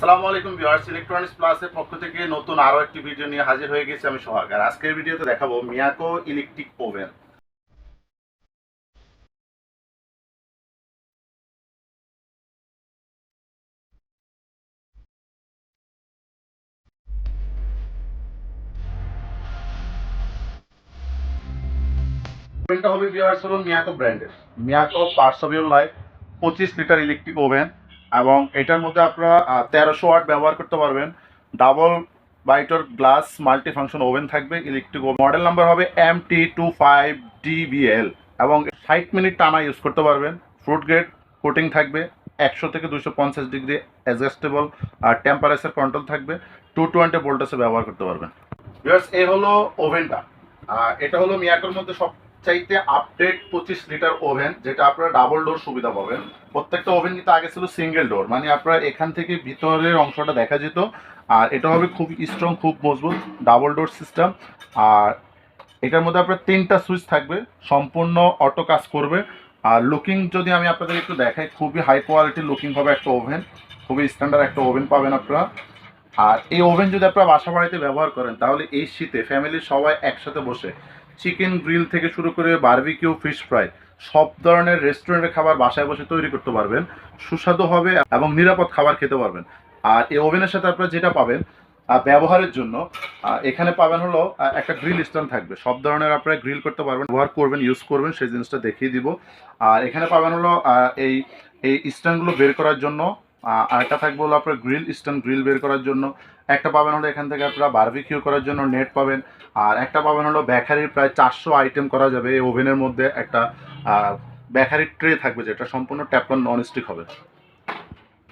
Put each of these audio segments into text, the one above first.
আসসালামু আলাইকুম viewers electronics প্লাসের পক্ষ থেকে নতুন আরও একটি ভিডিও নিয়ে হাজির হয়ে গেছি আমি সোহাগ। আর আজকের ভিডিওতে দেখাবো মিয়াকো ইলেকট্রিক ওভেন ওভেনটা হবে ভিউয়ার্স হলো মিয়াকো ব্র্যান্ডের মিয়াকো পার্সোভিয়াল লাইফ পঁচিশ লিটার ইলেকট্রিক ওভেন এবং এটার মধ্যে আপনারা তেরোশো ওয়াট ব্যবহার করতে পারবেন। ডাবল বাইটর গ্লাস মাল্টি ফাংশন ওভেন থাকবে। ইলেকট্রিক মডেল নাম্বার হবে M T two five DBL এবং ষাট মিনিট টানা ইউজ করতে পারবেন। ফ্রুট গ্রেড কোটিং থাকবে। একশো থেকে দুশো পঞ্চাশ ডিগ্রি অ্যাডজাস্টেবল, আর টেম্পারেচার কন্ট্রোল থাকবে। টু টোয়েন্টি ভোল্টেজে ব্যবহার করতে পারবেন। এই হলো ওভেনটা। আর এটা হলো মিয়াকোর মধ্যে সব চাইতে আপডেট পঁচিশ লিটার ওভেন যেটা আপনারা ডাবল ডোর সুবিধা পাবেন। প্রত্যেকটা ওভেন কিন্তু আগে ছিল সিঙ্গেল ডোর মানে আপনারা এখান থেকে ভিতরের অংশটা দেখা যেত। আর এটা হবে খুব স্ট্রং খুব মজবুত ডাবল ডোর সিস্টেম আর এটার মধ্যে আপনার তিনটা সুইচ থাকবে, সম্পূর্ণ অটো কাজ করবে। আর লুকিং যদি আমি আপনাদের একটু দেখাই, খুবই হাই কোয়ালিটির লুকিং হবে একটা ওভেন খুবই স্ট্যান্ডার্ড একটা ওভেন পাবেন আপনারা। আর এই ওভেন যদি আপনারা বাসা বাড়িতে ব্যবহার করেন, তাহলে এই শীতে ফ্যামিলির সবাই একসাথে বসে চিকেন গ্রিল থেকে শুরু করে বারবিকিউ, ফিশ ফ্রাই, সব ধরনের রেস্টুরেন্টের খাবার বাসায় বসে তৈরি করতে পারবেন, সুস্বাদু হবে এবং নিরাপদ খাবার খেতে পারবেন। আর এই ওভেনের সাথে আপনারা যেটা পাবেন ব্যবহারের জন্য এখানে পাবেন হলো একটা গ্রিল স্ট্যান্ড থাকবে। সব ধরনের আপনারা গ্রিল করতে পারবেন, ব্যবহার করবেন ইউজ করবেন, সেই জিনিসটা দেখিয়ে দিব। আর এখানে পাবেন হলো এই এই স্ট্যান্ডগুলো বের করার জন্য আরেকটা থাকবে হলো আপনার গ্রিল স্ট্যান্ড গ্রিল বের করার জন্য। একটা পাবেন হলো এখান থেকে আপনারা বার্বিকিউ করার জন্য নেট পাবেন। আর একটা পাবেন হলো বেকারির প্রায় চারশো আইটেম করা যাবে এই ওভেনের মধ্যে। একটা বেকারির ট্রে থাকবে যেটা সম্পূর্ণ ট্যাপন ননস্টিক হবে।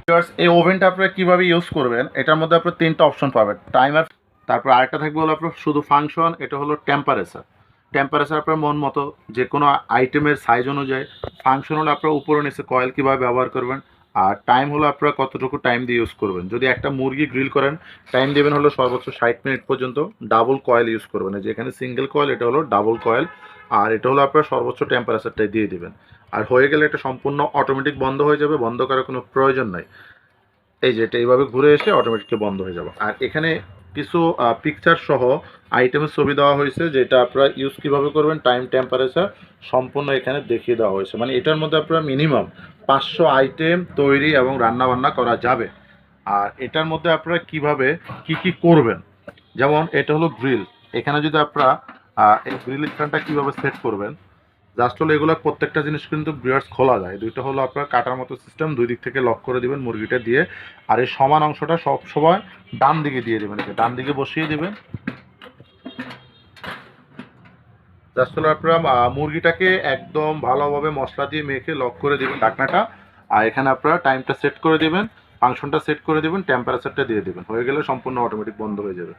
Viewers, এই ওভেনটা আপনারা কীভাবে ইউজ করবেন? এটার মধ্যে আপনার তিনটা অপশন পাবেন। টাইমার তারপর আরেকটা থাকবে হলো আপনার শুধু ফাংশন এটা হলো টেম্পারেচার টেম্পারেচার আপনার মন মতো যে কোনো আইটেমের সাইজ অনুযায়ী। ফাংশন হলো আপনার উপরে নিচে কয়েল কীভাবে ব্যবহার করবেন। আর টাইম হলো আপনারা কতটুকু টাইম দিয়ে ইউজ করবেন? যদি একটা মুরগি গ্রিল করেন টাইম দেবেন হলো সর্বোচ্চ ষাট মিনিট পর্যন্ত ডাবল কয়েল ইউজ করবেন। এই যে এখানে সিঙ্গেল কয়েল এটা হলো ডাবল কয়েল আর এটা হলো আপনারা সর্বোচ্চ টেম্পারেচারটাই দিয়ে দেবেন। আর হয়ে গেলে এটা সম্পূর্ণ অটোমেটিক বন্ধ হয়ে যাবে, বন্ধ করার কোনো প্রয়োজন নাই। এই যে এটা এইভাবে ঘুরে এসে অটোমেটিকলি বন্ধ হয়ে যাবে। আর এখানে কিছু পিকচার সহ আইটেমের ছবি দেওয়া হয়েছে, যেটা আপনারা ইউজ কীভাবে করবেন টাইম টেম্পারেচার সম্পূর্ণ এখানে দেখিয়ে দেওয়া হয়েছে। মানে এটার মধ্যে আপনারা মিনিমাম পাঁচশো আইটেম তৈরি এবং রান্নাবান্না করা যাবে। আর এটার মধ্যে আপনারা কীভাবে, কি কি করবেন? যেমন এটা হলো গ্রিল এখানে যদি আপনারা এই গ্রিল স্ট্যান্ডটা কীভাবে সেট করবেন জাস্ট হলো এগুলো প্রত্যেকটা জিনিস কিন্তু ব্রিয়ার্স খোলা যায়। দুইটা হলো আপনার কাটার মতো সিস্টেম দুই দিক থেকে লক করে দিবেন মুরগিটা দিয়ে, আর এই সমান অংশটা সব সময় ডান দিকে দিয়ে দেবেন। ডান দিকে বসিয়ে দেবেন। জাস্ট হলো আপনারা মুরগিটাকে একদম ভালোভাবে মশলা দিয়ে মেখে লক করে দিবেন ঢাকনাটা আর এখানে আপনারা টাইমটা সেট করে দিবেন ফাংশনটা সেট করে দিবেন টেম্পারেচারটা দিয়ে দেবেন। হয়ে গেলে সম্পূর্ণ অটোমেটিক বন্ধ হয়ে যাবে।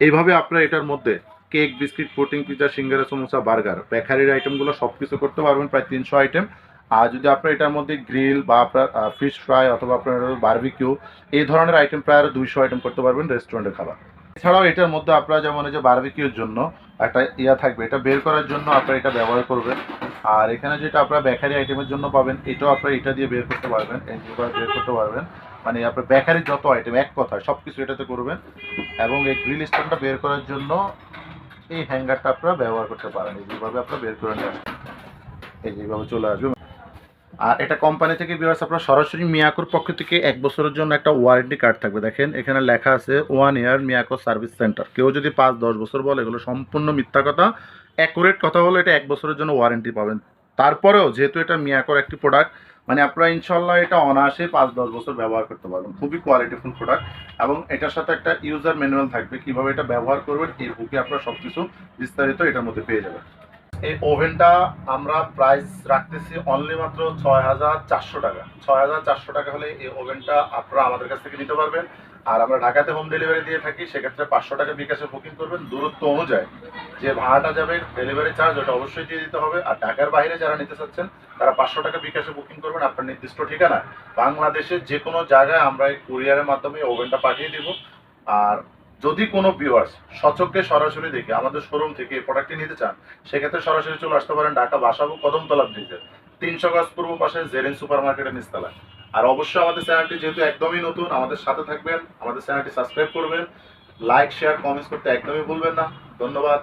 এইভাবে আপনারা এটার মধ্যে কেক, বিস্কিট পুটিং পিজা, সিঙ্গারা, সমোসা, বার্গার, বেকারির আইটেমগুলো সব কিছু করতে পারবেন প্রায় তিনশো আইটেম। আর যদি আপনার এটার মধ্যে গ্রিল বা আপনার ফিশ ফ্রাই অথবা আপনার বার্বিকিউ এই ধরনের আইটেম প্রায় আরও দুইশো আইটেম করতে পারবেন রেস্টুরেন্টের খাবার। এছাড়াও এটার মধ্যে আপনারা যেমন যে বার্বিকিউর জন্য একটা ইয়া থাকবে, এটা বের করার জন্য আপনারা এটা ব্যবহার করবেন। আর এখানে যেটা আপনারা বেকারি আইটেমের জন্য পাবেন, এটাও আপনারা এটা দিয়ে বের করতে পারবেন এই দুবার বের করতে পারবেন। মানে আপনার বেকারির যত আইটেম, এক কথায় সব কিছু এটাতে করবেন। এবং এই গ্রিল স্ট্যান্ডটা বের করার জন্য এই হ্যাঙ্গারটা আপনারা ব্যবহার করতে পারেন, এই যেভাবে আপনারা বের করে নিয়ে আসবেন এই যেভাবে চলে আসবে। আর এটা কোম্পানি থেকে বিয়ার্স আপনার সরাসরি মিয়াকোর পক্ষ থেকে এক বছরের জন্য একটা ওয়ারেন্টি কার্ড থাকবে। দেখেন, এখানে লেখা আছে one year Miyako service centre কেউ যদি পাঁচ, দশ বছর বলে, এগুলো সম্পূর্ণ মিথ্যা কথা। অ্যাকুরেট কথা হলো, এটা এক বছরের জন্য ওয়ারেন্টি পাবেন। তারপরেও, যেহেতু এটা মিয়াকোর একটি প্রোডাক্ট মানে আপনারা ইনশাল্লাহ এটা অনায়াসে পাঁচ, দশ বছর ব্যবহার করতে পারবেন। খুবই কোয়ালিটিফুল প্রোডাক্ট এবং এটার সাথে একটা ইউজার ম্যানুয়াল থাকবে। কীভাবে এটা ব্যবহার করবেন, এই বুকে আপনারা সব কিছু বিস্তারিত এটার মধ্যে পেয়ে যাবেন। এই ওভেনটা আমরা প্রাইস রাখতেছি অনলি মাত্র ছয় হাজার চারশো টাকা। ছয় হাজার চারশো টাকা হলে এই ওভেনটা আপনারা আমাদের কাছ থেকে নিতে পারবেন। আর আমরা ঢাকাতে হোম ডেলিভারি দিয়ে থাকি, সেক্ষেত্রে পাঁচশো টাকা বিকাশে বুকিং করবেন। দূরত্ব অনুযায়ী যে ভাড়াটা যাবে ডেলিভারি চার্জ ওটা অবশ্যই দিয়ে দিতে হবে। আর ঢাকার বাইরে যারা নিতে চাচ্ছেন, তারা পাঁচশো টাকা বিকাশে বুকিং করবেন আপনার নির্দিষ্ট ঠিকানা। বাংলাদেশের যে কোনো জায়গায় আমরা এই কুরিয়ারের মাধ্যমে ওভেনটা পাঠিয়ে দিব। আর যদি কোনো ভিউয়ার্স সচককে সরাসরি দেখে আমাদের শোরুম থেকে প্রোডাক্টটি নিতে চান, সেক্ষেত্রে সরাসরি চলে আসতে পারেন ঢাকা বাসাবু কদমতলা ব্রিজে। তিনশো গাছ পূর্ব পাশে জেরিন সুপার মার্কেটের নিচতলায়। আর অবশ্যই আমাদের চ্যানেলটি যেহেতু একদমই নতুন, আমাদের সাথে থাকবেন, আমাদের চ্যানেলটি সাবস্ক্রাইব করবেন, লাইক, শেয়ার, কমেন্টস করতে একদমই ভুলবেন না। ধন্যবাদ।